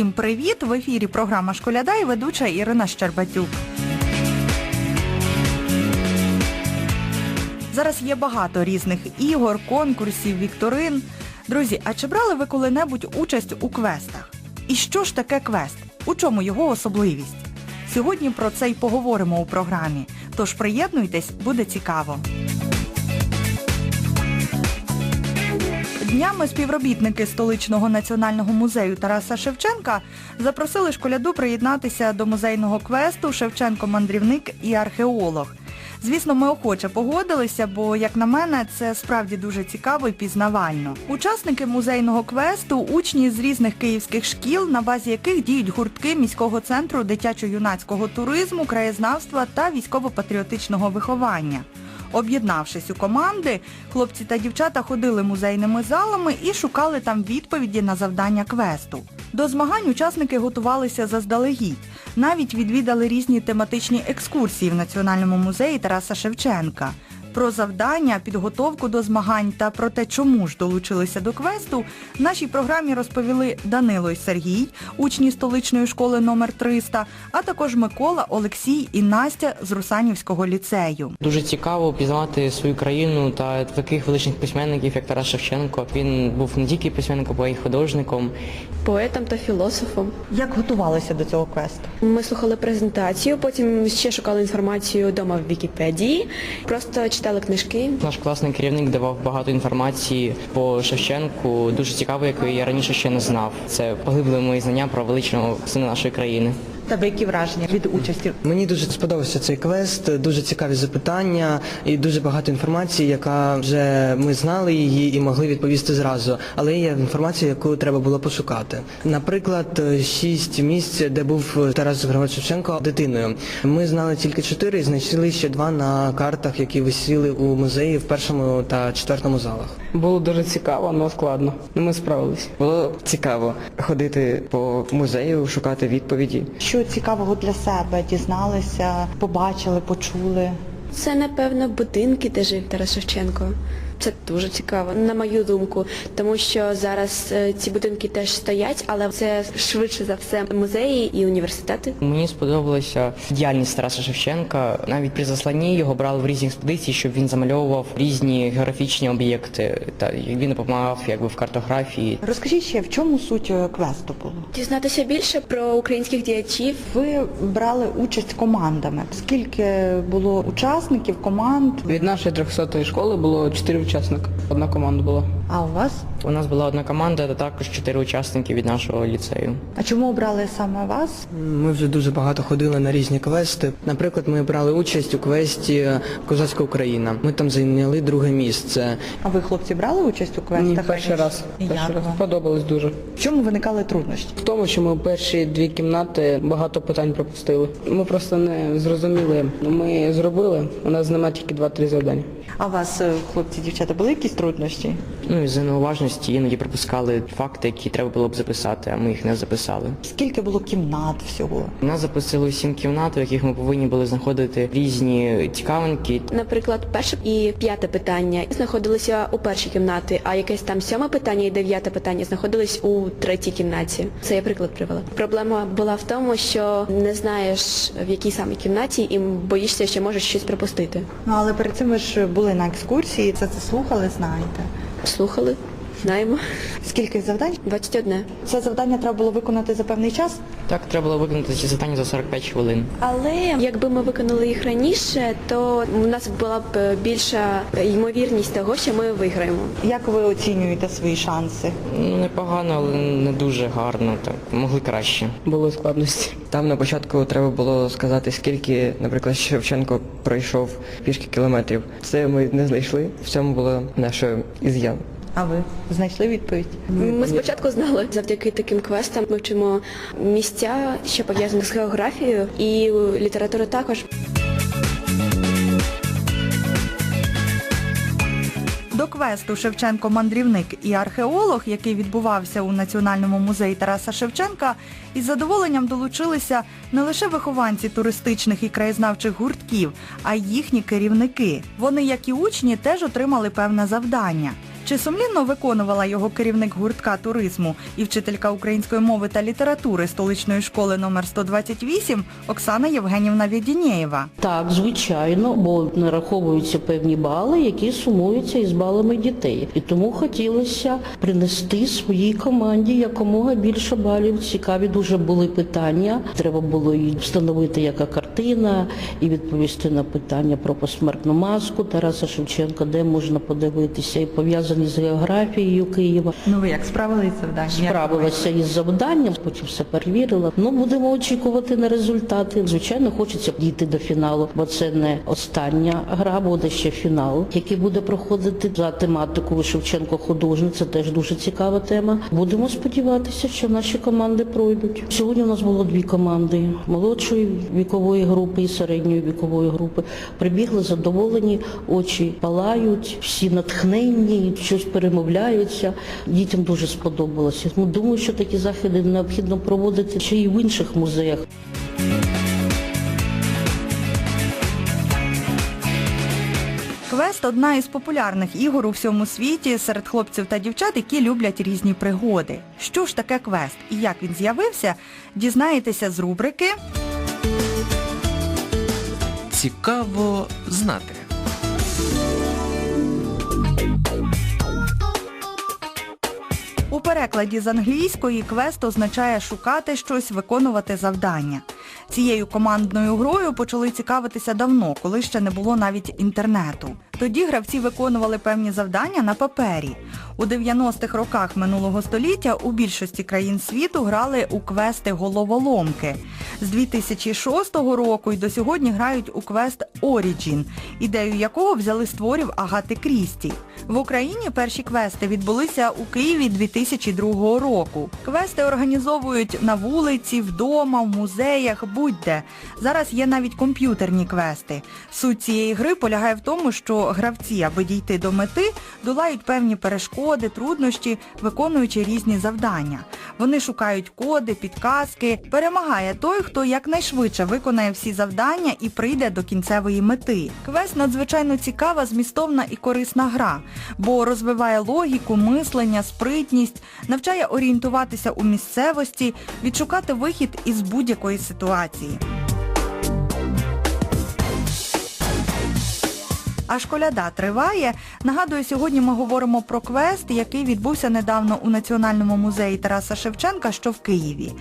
Усім привіт! В ефірі програма Школяда і ведуча Ірина Щербатюк. Зараз є багато різних ігор, конкурсів, вікторин. Друзі, а чи брали ви коли-небудь участь у квестах? І що ж таке квест? У чому його особливість? Сьогодні про це й поговоримо у програмі. Тож приєднуйтесь, буде цікаво. Днями співробітники столичного національного музею Тараса Шевченка запросили школяду приєднатися до музейного квесту Шевченко мандрівник і археолог. Звісно, ми охоче погодилися, бо, як на мене, це справді дуже цікаво і пізнавально. Учасники музейного квесту учні з різних київських шкіл, на базі яких діють гуртки міського центру дитячо-юнацького туризму, краєзнавства та військово-патріотичного виховання. Об'єднавшись у команди, хлопці та дівчата ходили музейними залами і шукали там відповіді на завдання квесту. До змагань учасники готувалися заздалегідь. Навіть відвідали різні тематичні екскурсії в Національному музеї Тараса Шевченка. Про завдання, підготовку до змагань та про те, чому ж долучилися до квесту, в нашій програмі розповіли Данило і Сергій, учні столичної школи номер 300, а також Микола, Олексій і Настя з Русанівського ліцею. Дуже цікаво пізнавати свою країну та таких величних письменників, як Тарас Шевченко. Він був не тільки письменником, а й художником. поетом та філософом. Як готувалися до цього квесту? Ми слухали презентацію, потім ще шукали інформацію вдома в Вікіпедії, просто читали книжки. Наш класний керівник давав багато інформації по Шевченку, дуже цікаво, якої я раніше ще не знав. Це поглибили мої знання про величного сина нашої країни. Тебе які враження від участі? Мені дуже сподобався цей квест, дуже цікаві запитання і дуже багато інформації, яка вже ми знали її і могли відповісти зразу. Але є інформація, яку треба було пошукати. Наприклад, шість місць, де був Тарас Григорович Шевченко дитиною. Ми знали тільки чотири і знайшли ще два на картах, які висіли у музеї в першому та четвертому залах. Було дуже цікаво, але складно. Ну, Ми справились. Було цікаво ходити по музею, шукати відповіді. Що цікавого для себе дізналися, побачили, почули? Це, напевно, будинки, де жив Тарас Шевченко. Це дуже цікаво, на мою думку, тому що зараз е, ці будинки теж стоять, але це швидше за все музеї і університети. Мені сподобалася діяльність Тараса Шевченка. Навіть при засланні його брали в різні експедиції, щоб він замальовував різні географічні об'єкти. Та він допомагав якби в картографії. Розкажіть ще, в чому суть е, квесту було? Дізнатися більше про українських діячів. Ви брали участь командами. Скільки було учасників, команд? Від нашої 300-ї школи було 4 учасника. Одна команда була. А у вас? У нас була одна команда, та також чотири учасники від нашого ліцею. А чому обрали саме вас? Ми вже дуже багато ходили на різні квести. Наприклад, ми брали участь у квесті Козацька Україна. Ми там зайняли друге місце. А ви, хлопці, брали участь у квестах? Ні, перший раз. І Перший як раз. вам? Сподобалось дуже. В чому виникали труднощі? В тому, що ми перші дві кімнати багато питань пропустили. Ми просто не зрозуміли. Ми зробили, у нас немає тільки 2-3 завдання. А у вас, е, хлопці, дівчата, були якісь труднощі? Ну і за неуважності іноді пропускали факти, які треба було б записати, а ми їх не записали. Скільки було кімнат всього? У нас записали сім кімнат, у яких ми повинні були знаходити різні цікавинки. Наприклад, перше і п'яте питання знаходилися у першій кімнаті, а якесь там сьоме питання і дев'яте питання знаходились у третій кімнаті. Це я приклад привела. Проблема була в тому, що не знаєш в якій саме кімнаті і боїшся, що можеш щось пропустити. Ну, але перед цим ви ж були на екскурсії, це це слухали, знаєте. Слухали, знаємо. Скільки завдань? 21. Це завдання треба було виконати за певний час? Так, треба було виконати ці завдання за 45 хвилин. Але якби ми виконали їх раніше, то у нас була б більша ймовірність того, що ми виграємо. Як ви оцінюєте свої шанси? Ну, непогано, але не дуже гарно. Так, могли краще. Були складності. Там на початку треба було сказати, скільки, наприклад, Шевченко пройшов пішки кілометрів. Це ми не знайшли. В цьому було наше із'ян. А ви знайшли відповідь? Ми спочатку знали, завдяки таким квестам ми вчимо місця, що пов'язані з географією, і літературу також. До квесту Шевченко мандрівник і археолог, який відбувався у Національному музеї Тараса Шевченка, із задоволенням долучилися не лише вихованці туристичних і краєзнавчих гуртків, а й їхні керівники. Вони, як і учні, теж отримали певне завдання. Чи сумлінно виконувала його керівник гуртка туризму і вчителька української мови та літератури столичної школи номер 128 Оксана Євгенівна Відінєєва? Так, звичайно, бо нараховуються певні бали, які сумуються із балами дітей. І тому хотілося принести своїй команді якомога більше балів. Цікаві дуже були питання. Треба було і встановити, яка картина, і відповісти на питання про посмертну маску Тараса Шевченка, де можна подивитися, і пов'язані з географією Києва. Ну ви як справилися завдання? Справилася із завданням, потім все перевірила. Ну, будемо очікувати на результати. Звичайно, хочеться дійти до фіналу, бо це не остання гра, буде ще фінал, який буде проходити за тематикою Шевченко художник. Це теж дуже цікава тема. Будемо сподіватися, що наші команди пройдуть. Сьогодні у нас було дві команди молодшої вікової групи і середньої вікової групи. Прибігли задоволені, очі палають, всі натхненні, щось перемовляються. Дітям дуже сподобалося. Ну, думаю, що такі заходи необхідно проводити ще й в інших музеях. Квест одна із популярних ігор у всьому світі серед хлопців та дівчат, які люблять різні пригоди. Що ж таке квест і як він з'явився, дізнаєтеся з рубрики Цікаво знати. У перекладі з англійської квест означає шукати щось, виконувати завдання. Цією командною грою почали цікавитися давно, коли ще не було навіть інтернету. Тоді гравці виконували певні завдання на папері. У 90-х роках минулого століття у більшості країн світу грали у квести головоломки. З 2006 року і до сьогодні грають у квест Origin, ідею якого взяли з творів Агати Крісті. В Україні перші квести відбулися у Києві 2002 року. Квести організовують на вулиці, вдома, в музеях, будь-де. Зараз є навіть комп'ютерні квести. Суть цієї гри полягає в тому, що гравці, аби дійти до мети, долають певні перешкоди, труднощі, виконуючи різні завдання. Вони шукають коди, підказки. Перемагає той, хто якнайшвидше виконає всі завдання і прийде до кінцевої мети. Квест надзвичайно цікава, змістовна і корисна гра, бо розвиває логіку, мислення, спритність, навчає орієнтуватися у місцевості, відшукати вихід із будь-якої ситуації. А школяда триває. Нагадую, сьогодні ми говоримо про квест, який відбувся недавно у Національному музеї Тараса Шевченка, що в Києві.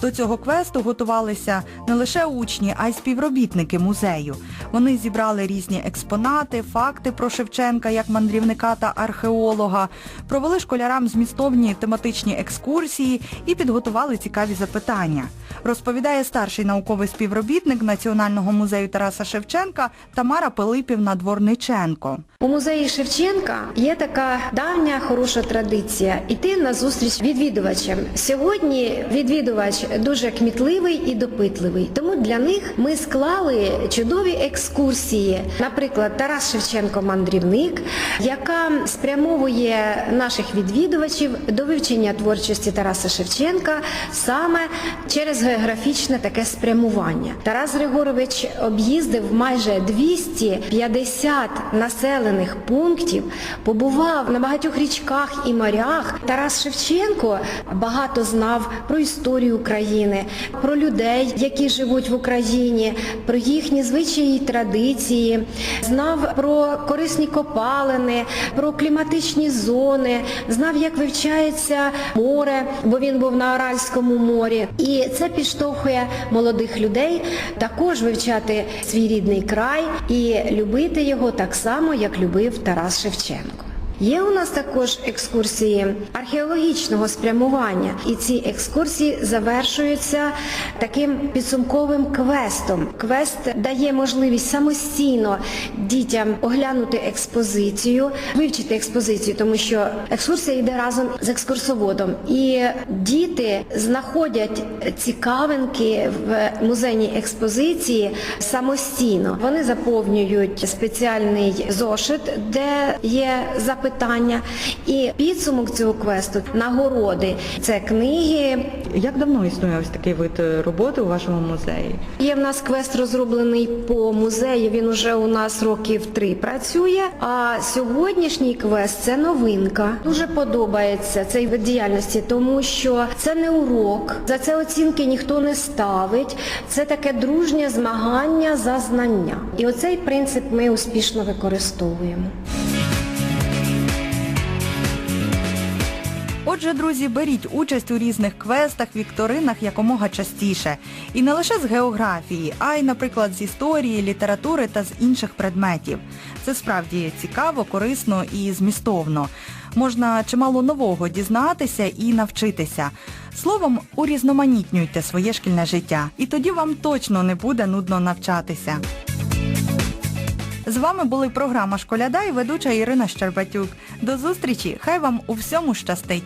До цього квесту готувалися не лише учні, а й співробітники музею. Вони зібрали різні експонати, факти про Шевченка як мандрівника та археолога, провели школярам змістовні тематичні екскурсії і підготували цікаві запитання. Розповідає старший науковий співробітник Національного музею Тараса Шевченка Тамара Пилипівна Дворниченко. У музеї Шевченка є така давня хороша традиція йти на зустріч відвідувачам. Сьогодні відвідувач дуже кмітливий і допитливий, тому для них ми склали чудові екскурсії. Наприклад, Тарас Шевченко мандрівник, яка спрямовує наших відвідувачів до вивчення творчості Тараса Шевченка саме через географічне таке спрямування. Тарас Григорович об'їздив майже 250 населених пунктів, побував на багатьох річках і морях. Тарас Шевченко багато знав про історію України, про людей, які живуть в Україні, про їхні звичаї і традиції, знав про корисні копалини, про кліматичні зони, знав, як вивчається море, бо він був на Аральському морі. І це підштовхує молодих людей також вивчати свій рідний край і любити його так само, як любив Тарас Шевченко. Є у нас також екскурсії археологічного спрямування, і ці екскурсії завершуються таким підсумковим квестом. Квест дає можливість самостійно дітям оглянути експозицію, вивчити експозицію, тому що екскурсія йде разом з екскурсоводом. І діти знаходять цікавинки в музейній експозиції самостійно. Вони заповнюють спеціальний зошит, де є запитання питання. І підсумок цього квесту нагороди. Це книги. Як давно існує ось такий вид роботи у вашому музеї? Є в нас квест розроблений по музею. Він уже у нас років три працює. А сьогоднішній квест це новинка. Дуже подобається цей вид діяльності, тому що це не урок, за це оцінки ніхто не ставить. Це таке дружнє змагання за знання. І оцей принцип ми успішно використовуємо. Отже, друзі, беріть участь у різних квестах, вікторинах якомога частіше. І не лише з географії, а й, наприклад, з історії, літератури та з інших предметів. Це справді цікаво, корисно і змістовно. Можна чимало нового дізнатися і навчитися. Словом, урізноманітнюйте своє шкільне життя, і тоді вам точно не буде нудно навчатися. З вами були програма Школяда і ведуча Ірина Щербатюк. До зустрічі! Хай вам у всьому щастить!